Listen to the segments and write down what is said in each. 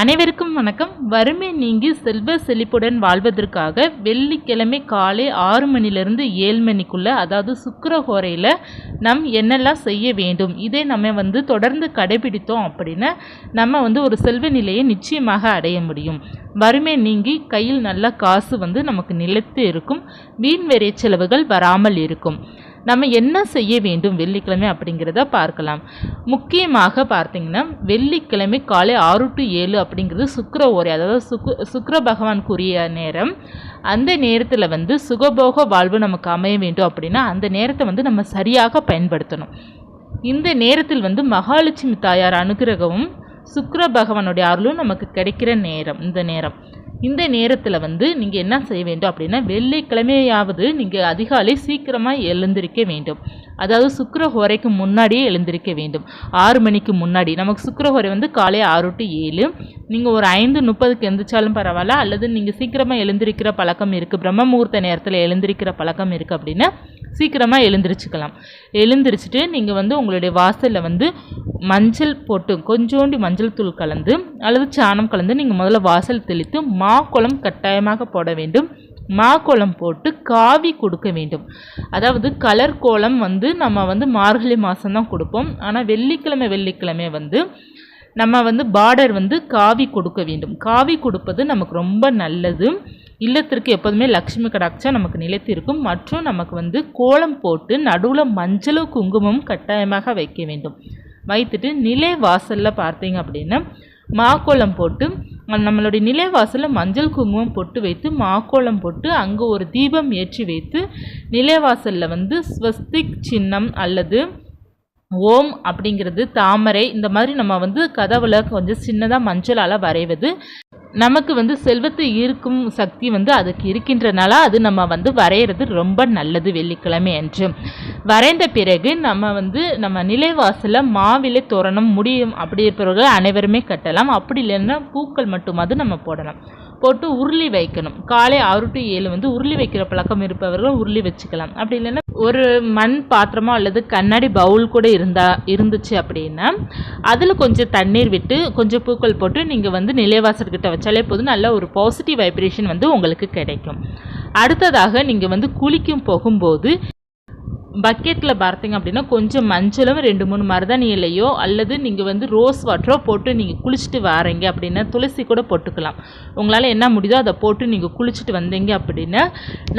அனைவருக்கும் வணக்கம். வறுமை நீங்கி செல்வ செழிப்புடன் வாழ்வதற்காக வெள்ளிக்கிழமை காலை ஆறு மணிலேருந்து ஏழு மணிக்குள்ளே அதாவது சுக்கரஹோரையில் நம் என்னெல்லாம் செய்ய வேண்டும் இதை நம்ம வந்து தொடர்ந்து கடைபிடித்தோம் அப்படின்னா நம்ம வந்து ஒரு செல்வ நிலையை நிச்சயமாக அடைய முடியும். வறுமை நீங்கி கையில் நல்ல காசு வந்து நமக்கு நிலைத்து இருக்கும் வீண் வெறிய செலவுகள் வராமல் இருக்கும். நம்ம என்ன செய்ய வேண்டும் வெள்ளிக்கிழமை அப்படிங்கிறத பார்க்கலாம். முக்கியமாக பார்த்தீங்கன்னா வெள்ளிக்கிழமை காலை ஆறு டு ஏழு அப்படிங்கிறது சுக்கர ஓரை அதாவது சுக்கு சுக்கிர பகவானுக்குரிய நேரம். அந்த நேரத்தில் வந்து சுகபோக வாழ்வு நமக்கு அமைய வேண்டும் அப்படின்னா அந்த நேரத்தை வந்து நம்ம சரியாக பயன்படுத்தணும். இந்த நேரத்தில் வந்து மகாலட்சுமி தாயார் அனுகிரகமும் சுக்கர பகவானுடைய அருளும் நமக்கு கிடைக்கிற நேரம் இந்த நேரம். இந்த நேரத்தில் வந்து நீங்கள் என்ன செய்ய வேண்டும் அப்படின்னா வெள்ளிக்கிழமையாவது நீங்கள் அதிகாலை சீக்கிரமாக எழுந்திருக்க வேண்டும். அதாவது சுக்கரஹோரைக்கு முன்னாடியே எழுந்திருக்க வேண்டும். ஆறு மணிக்கு முன்னாடி. நமக்கு சுக்கரஹோரை வந்து காலை ஆறு டு ஏழு. நீங்கள் ஒரு ஐந்து முப்பதுக்கு எழுந்திரிச்சாலும் பரவாயில்ல. அல்லது நீங்கள் சீக்கிரமாக எழுந்திருக்கிற பழக்கம் இருக்குது பிரம்ம முகூர்த்த நேரத்தில் எழுந்திருக்கிற பழக்கம் இருக்குது அப்படின்னா சீக்கிரமாக எழுந்திரிச்சுக்கலாம். எழுந்திரிச்சிட்டு நீங்கள் வந்து உங்களுடைய வாசலில் வந்து மஞ்சள் போட்டு கொஞ்சோண்டி மஞ்சள் தூள் கலந்து அல்லது சாணம் கலந்து நீங்கள் முதல்ல வாசல் தெளித்து மா மாக்குளம் கட்டாயமாக போட வேண்டும். மா கோலம் போட்டு காவி கொடுக்க வேண்டும். அதாவது கலர் கோலம் வந்து நம்ம வந்து மார்கழி மாதம்தான் கொடுப்போம். ஆனால் வெள்ளிக்கிழமை வெள்ளிக்கிழமை வந்து நம்ம வந்து பார்டர் வந்து காவி கொடுக்க வேண்டும். காவி கொடுப்பது நமக்கு ரொம்ப நல்லது. இல்லத்திற்கு எப்போதுமே லக்ஷ்மி கடாட்சா நமக்கு நிலைத்திருக்கும். மற்றும் நமக்கு வந்து கோலம் போட்டு நடுவில் மஞ்சளும் குங்குமம் கட்டாயமாக வைக்க வேண்டும். வைத்துட்டு நிலை வாசலில் பார்த்தீங்க அப்படின்னா மாக்கோலம் போட்டு நம்மளுடைய நிலைவாசலில் மஞ்சள் குங்குமம் பொட்டு வைத்து மாக்கோலம் போட்டு அங்கே ஒரு தீபம் ஏற்றி வைத்து நிலைவாசலில் வந்து ஸ்வஸ்திக் சின்னம் அல்லது ஓம் அப்படிங்கிறது தாமரை. இந்த மாதிரி நம்ம வந்து கதவுல கொஞ்சம் சின்னதாக மஞ்சளால் வரைவது. நமக்கு வந்து செல்வத்தை ஈர்க்கும் சக்தி வந்து அதுக்கு இருக்கின்றனால அது நம்ம வந்து வரைகிறது ரொம்ப நல்லது வெள்ளிக்கிழமை என்று வரைந்த பிறகு நம்ம வந்து நம்ம நிலைவாசலில் மாவிலை தோரணம் முடியும். அப்படி இருப்பவர்கள் அனைவருமே கட்டலாம். அப்படி இல்லைன்னா பூக்கள் மட்டுமாவது நம்ம போடலாம். போட்டு உருளி வைக்கணும். காலை ஆறு டு ஏழு வந்து உருளி வைக்கிற பழக்கம் இருப்பவர்கள் உருளி வச்சுக்கலாம். அப்படி இல்லைன்னா ஒரு மண் பாத்திரமோ அல்லது கண்ணாடி பவுல் கூட இருந்தா இருந்துச்சு அப்படின்னா அதில் கொஞ்சம் தண்ணீர் விட்டு கொஞ்சம் பூக்கள் போட்டு நீங்கள் வந்து நிலைவாசல்கிட்ட வச்சாலே போதும். நல்ல ஒரு பாசிட்டிவ் வைப்ரேஷன் வந்து உங்களுக்கு கிடைக்கும். அடுத்ததாக நீங்கள் வந்து குளிக்கும் போகும்போது பக்கெட்டில் பார்த்தீங்க அப்படின்னா கொஞ்சம் மஞ்சளும் ரெண்டு மூணு மருதாணி இலையோ அல்லது நீங்கள் வந்து ரோஸ் வாட்டரோ போட்டு நீங்கள் குளிச்சுட்டு வரீங்க அப்படின்னா துளசி கூட போட்டுக்கலாம். உங்களால் என்ன முடியுதோ அதை போட்டு நீங்கள் குளிச்சுட்டு வந்தீங்க அப்படின்னா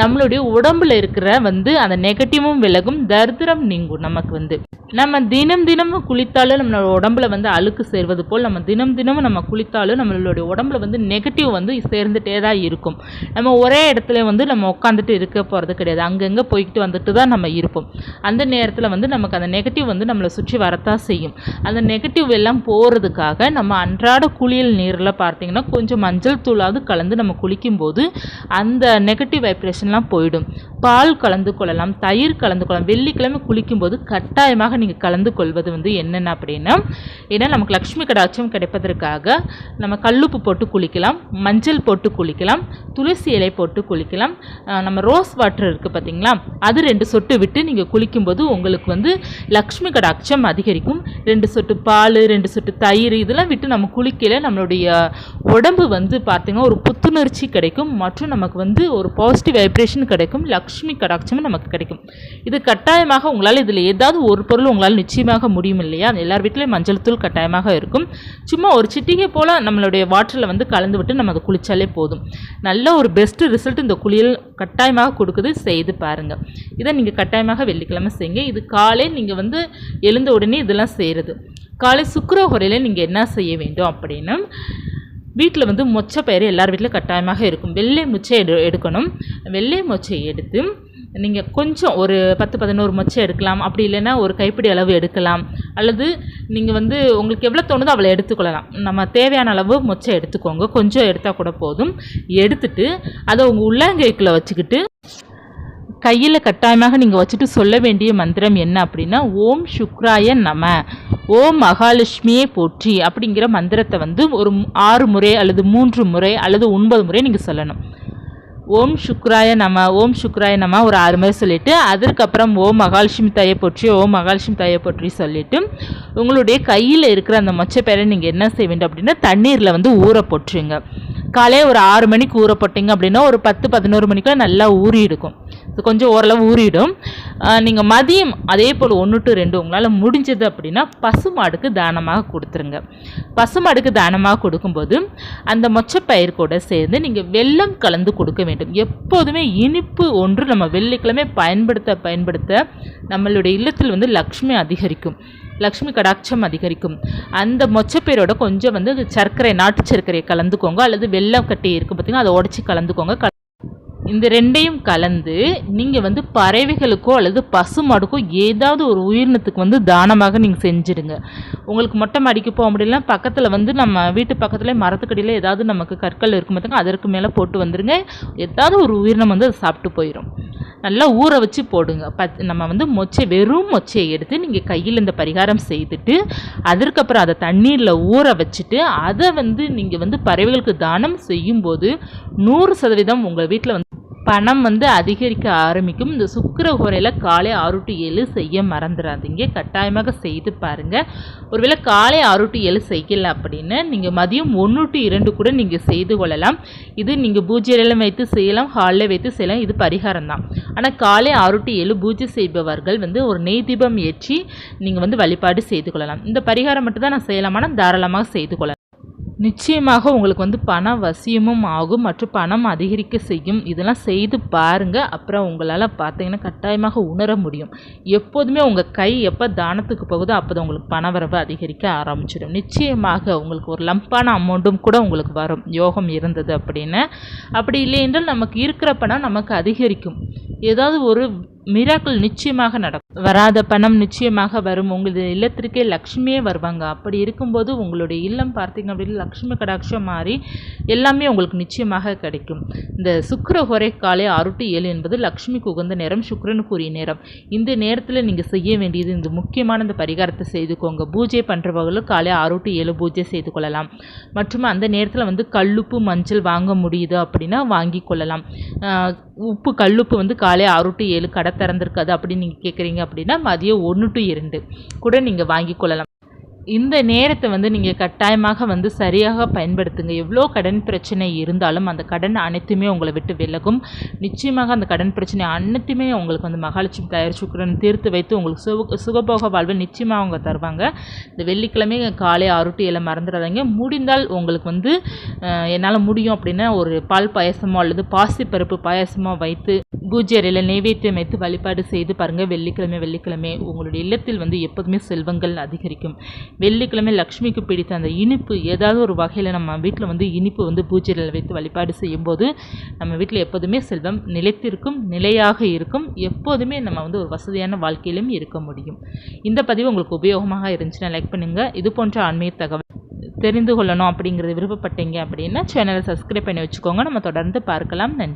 நம்மளுடைய உடம்புல இருக்கிற வந்து அந்த நெகட்டிவும் விலகும் தரித்திரம் நீங்கும் நமக்கு வந்து. நம்ம தினம் தினமும் குளித்தாலும் நம்மளோட உடம்புல வந்து அழுக்கு சேர்வது போல் நம்ம தினம் தினமும் நம்ம குளித்தாலும் நம்மளுடைய உடம்புல வந்து நெகட்டிவ் வந்து சேர்ந்துட்டே தான் இருக்கும். நம்ம ஒரே இடத்துல வந்து நம்ம உட்காந்துட்டு இருக்க போகிறது கிடையாது. அங்கங்கே போய்கிட்டு வந்துட்டு தான் நம்ம இருப்போம். அந்த நேரத்தில் வந்து நமக்கு அந்த நெகட்டிவ் வந்து நம்மளை சுற்றி வரத்தான் செய்யும். அந்த நெகட்டிவ் எல்லாம் போகிறதுக்காக நம்ம அன்றாட குளியல் நீரில் பார்த்தீங்கன்னா கொஞ்சம் மஞ்சள் தூளாவது கலந்து நம்ம குளிக்கும்போது அந்த நெகட்டிவ் வைப்ரேஷன்லாம் போயிடும். பால் கலந்து கொள்ளலாம் தயிர் கலந்து கொள்ளலாம். வெள்ளிக்கிழமை குளிக்கும்போது கட்டாயமாக நீங்கள் கலந்து கொள்வது வந்து என்னென்ன அப்படின்னா ஏன்னா நமக்கு லக்ஷ்மி கடாட்சம் கிடைப்பதற்காக நம்ம கல்லுப்பு போட்டு குளிக்கலாம் மஞ்சள் போட்டு குளிக்கலாம் துளசி இலை போட்டு குளிக்கலாம். நம்ம ரோஸ் வாட்டர் இருக்குது பார்த்தீங்களா அது ரெண்டு சொட்டு விட்டு நீங்கள் குளிக்கும்போது உங்களுக்கு வந்து லக்ஷ்மி கடாட்சம் அதிகரிக்கும். ரெண்டு சொட்டு பால் ரெண்டு சொட்டு தயிர் இதெல்லாம் விட்டு நம்ம குளிக்கல நம்மளுடைய உடம்பு வந்து பார்த்திங்கன்னா ஒரு புத்துணர்ச்சி கிடைக்கும். மற்றும் நமக்கு வந்து ஒரு பாசிட்டிவ் வைப்ரேஷன் கிடைக்கும். லக்ஷ்மி கடாட்சமும் நமக்கு கிடைக்கும். இது கட்டாயமாக உங்களால் இதில் ஏதாவது ஒரு பொருள் உங்களால் நிச்சயமாக முடியும் இல்லையா? எல்லார் வீட்லேயும் மஞ்சள் தூள் கட்டாயமாக இருக்கும். சும்மா ஒரு சிட்டிகை போல் நம்மளுடைய வாட்டரில் வந்து கலந்து விட்டு நம்ம அதை குளித்தாலே போதும். நல்ல ஒரு பெஸ்ட்டு ரிசல்ட் இந்த குளியல் கட்டாயமாக கொடுக்குது. செய்து பாருங்கள் இதை நீங்கள் கட்டாயமாக வெள்ளிக்கிழமை செய்யுங்க. இது காலை நீங்கள் வந்து எழுந்த உடனே இதெல்லாம் செய்கிறது காலை சுக்கரஹொரையில் நீங்கள் என்ன செய்ய வேண்டும் அப்படின்னா வீட்டில் வந்து மொச்சை பயிர் எல்லார் வீட்டிலும் கட்டாயமாக இருக்கும். வெள்ளை மொச்சை எடு எடுக்கணும். வெள்ளை மொச்சை எடுத்து நீங்கள் கொஞ்சம் ஒரு பத்து பதினோரு மொச்சை எடுக்கலாம். அப்படி இல்லைன்னா ஒரு கைப்பிடி அளவு எடுக்கலாம். அல்லது நீங்கள் வந்து உங்களுக்கு எவ்வளோ தோணுதோ அவளை எடுத்துக்கொள்ளலாம். நம்ம தேவையான அளவு மொச்சை எடுத்துக்கோங்க. கொஞ்சம் எடுத்தால் கூட போதும். எடுத்துட்டு அதை உங்கள் உள்ளங்கைக்குள்ளே வச்சுக்கிட்டு கையில் கட்டாயமாக நீங்கள் வச்சுட்டு சொல்ல வேண்டிய மந்திரம் என்ன அப்படின்னா ஓம் சுக்ராய நம ஓம் மகாலட்சுமியே போற்றி அப்படிங்கிற மந்திரத்தை வந்து ஒரு ஆறு முறை அல்லது மூன்று முறை அல்லது ஒன்பது முறை நீங்கள் சொல்லணும். ஓம் சுக்ராய நம ஓம் சுக்ராய நம ஒரு ஆறு மாதிரி சொல்லிவிட்டு அதற்கப்புறம் ஓம் மகாலட்சுமி தாயை போற்றி ஓம் மகாலட்சுமி தாயை போற்றி சொல்லிவிட்டு உங்களுடைய கையில் இருக்கிற அந்த மொச்சப்பயிரை நீங்கள் என்ன செய்ய வேண்டும் அப்படின்னா தண்ணீரில் வந்து ஊற போட்டுருங்க. காலையில் ஒரு ஆறு மணிக்கு ஊற போட்டிங்க அப்படின்னா ஒரு பத்து பதினோரு மணிக்குள்ள நல்லா ஊறி இருக்கும். கொஞ்சம் ஓரளவு ஊறிடும். நீங்கள் மதியம் அதே போல் ஒன்று டு ரெண்டு உங்களால் முடிஞ்சது அப்படின்னா பசுமாடுக்கு தானமாக கொடுத்துருங்க. பசுமாடுக்கு தானமாக கொடுக்கும்போது அந்த மொச்சப்பயிர் கூட சேர்ந்து நீங்கள் வெள்ளம் கலந்து கொடுக்க வேண்டும். எப்போதுமே இனிப்பு ஒன்று நம்ம வெள்ளிக்கிழமை பயன்படுத்த பயன்படுத்த நம்மளுடைய இல்லத்தில் வந்து லக்ஷ்மி அதிகரிக்கும். லக்ஷ்மி கடாட்சம் அதிகரிக்கும். அந்த மொச்சப்பேரோட கொஞ்சம் வந்து சர்க்கரை நாட்டு சர்க்கரையை கலந்துக்கோங்க. அல்லது வெள்ளம் கட்டி இருக்குது பார்த்தீங்கன்னா அதை உடச்சி கலந்துக்கோங்க. இந்த ரெண்டையும் கலந்து நீங்கள் வந்து பறவைகளுக்கோ அல்லது பசுமாடுக்கோ ஏதாவது ஒரு உயிரினத்துக்கு வந்து தானமாக நீங்கள் செஞ்சுடுங்க. உங்களுக்கு மொட்டை மாடிக்கு போக முடியல பக்கத்தில் வந்து நம்ம வீட்டு பக்கத்தில் மரத்துக்கடியில் ஏதாவது நமக்கு கற்கள் இருக்கும் பார்த்தீங்கன்னா அதற்கு மேலே போட்டு வந்துடுங்க ஏதாவது ஒரு உயிரினம் வந்து அதை சாப்பிட்டு போயிடும் நல்லா ஊற வச்சு போடுங்க. பத் நம்ம வந்து மொச்சை வெறும் மொச்சையை எடுத்து நீங்கள் கையில் இந்த பரிகாரம் செய்துட்டு அதற்கப்புறம் அதை தண்ணீரில் ஊற வச்சுட்டு அதை வந்து நீங்கள் வந்து பறவைகளுக்கு தானம் செய்யும்போது நூறு சதவீதம் உங்கள் வீட்டில் வந்து பணம் வந்து அதிகரிக்க ஆரம்பிக்கும். இந்த சுக்கிர உரையில் காலை ஆறு டு ஏழு செய்ய மறந்துடாதீங்க கட்டாயமாக செய்து பாருங்கள் ஒருவேளை காலை ஆறு டு ஏழு செய்யலை அப்படின்னு நீங்கள் மதியம் ஒன்று டு இரண்டு கூட நீங்கள் செய்து கொள்ளலாம். இது நீங்கள் பூஜையிலும் வைத்து செய்யலாம் ஹாலில் வைத்து செய்யலாம். இது பரிகாரம் தான். ஆனால் காலை ஆறு டு ஏழு பூஜை செய்பவர்கள் வந்து ஒரு நெய் தீபம் ஏற்றி நீங்கள் வந்து வழிபாடு செய்து கொள்ளலாம். இந்த பரிகாரம் மட்டும் தான் நான் செய்யலாம். ஆனால் தாராளமாக செய்து கொள்ளலாம். நிச்சயமாக உங்களுக்கு வந்து பண வசியமும் ஆகும் மற்றும் பணம் அதிகரிக்க செய்யும். இதெல்லாம் செய்து பாருங்கள் அப்புறம் உங்களால் பார்த்தீங்கன்னா கட்டாயமாக உணர முடியும். எப்போதுமே உங்கள் கை எப்போ தானத்துக்கு போகுதோ அப்போ தான் உங்களுக்கு பணவரவு அதிகரிக்க ஆரம்பிச்சிடும். நிச்சயமாக உங்களுக்கு ஒரு லம்பான அமௌண்ட்டும் கூட உங்களுக்கு வரும். யோகம் இருந்தது அப்படின்னு. அப்படி இல்லை என்றால் நமக்கு இருக்கிற பணம் நமக்கு அதிகரிக்கும். ஏதாவது ஒரு மிராக்கள் நிச்சயமாக நடக்கும். வராத பணம் நிச்சயமாக வரும். உங்களது இல்லத்திற்கே லக்ஷ்மியே வருவாங்க. அப்படி இருக்கும்போது உங்களுடைய இல்லம் பார்த்தீங்க அப்படின்னா லக்ஷ்மி கடாட்சம் மாறி எல்லாமே உங்களுக்கு நிச்சயமாக கிடைக்கும். இந்த சுக்கர ஹொரை காலை ஆறு டு ஏழு என்பது லக்ஷ்மிக்கு உகந்த நேரம் சுக்கரனுக்குரிய நேரம். இந்த நேரத்தில் நீங்கள் செய்ய வேண்டியது இந்த முக்கியமான இந்த பரிகாரத்தை செய்துக்கோங்க. பூஜை பண்ணுறவர்களும் காலை ஆறு டு ஏழு பூஜை செய்து கொள்ளலாம். மற்றும் அந்த நேரத்தில் வந்து கல்லுப்பு மஞ்சள் வாங்க முடியுது அப்படின்னா வாங்கி கொள்ளலாம். உப்பு கல்லுப்பு வந்து காலை ஆறு டு ஏழு கடை திறந்துருக்காது அப்படின்னு நீங்கள் கேட்குறீங்க அப்படின்னா மதியம் ஒன்று டு இரண்டு கூட நீங்கள் வாங்கி கொள்ளலாம். இந்த நேரத்தை வந்து நீங்கள் கட்டாயமாக வந்து சரியாக பயன்படுத்துங்க. எவ்வளோ கடன் பிரச்சனை இருந்தாலும் அந்த கடன் அனைத்துமே உங்களை விட்டு விலகும். நிச்சயமாக அந்த கடன் பிரச்சனை அனைத்துமே உங்களுக்கு வந்து மகாலட்சுமி தயார் சுக்கரன் தீர்த்து வைத்து உங்களுக்கு சுக சுகபோக வாழ்வை நிச்சயமாக அவங்க தருவாங்க. இந்த வெள்ளிக்கிழமை காலை ஆறு டு ஏழை மறந்துடாதீங்க. முடிந்தால் உங்களுக்கு வந்து என்னால் முடியும் அப்படின்னா ஒரு பால் பாயசமோ அல்லது பாசிப்பருப்பு பாயசமோ வைத்து பூஜை அறையில் நைவேத்தியம் வைத்து வழிபாடு செய்து பாருங்கள் வெள்ளிக்கிழமை வெள்ளிக்கிழமை உங்களுடைய இல்லத்தில் வந்து எப்போதுமே செல்வங்கள் அதிகரிக்கும். வெள்ளிக்கிழமை லக்ஷ்மிக்கு பிடித்த அந்த இனிப்பு ஏதாவது ஒரு வகையில் நம்ம வீட்டில் வந்து இனிப்பு வந்து பூஜையில் வைத்து வழிபாடு செய்யும்போது நம்ம வீட்டில் எப்போதுமே செல்வம் நிலைத்திருக்கும் நிலையாக இருக்கும். எப்போதுமே நம்ம வந்து ஒரு வசதியான வாழ்க்கையிலும் இருக்க முடியும். இந்த பதிவு உங்களுக்கு உபயோகமாக இருந்துச்சுன்னா லைக் பண்ணுங்கள் இது போன்ற ஆன்மீக தகவல் தெரிந்து கொள்ளணும் அப்படிங்கிறது விருப்பப்பட்டீங்க அப்படின்னா சேனலை சப்ஸ்கிரைப் பண்ணி வச்சுக்கோங்க. நம்ம தொடர்ந்து பார்க்கலாம். நன்றி.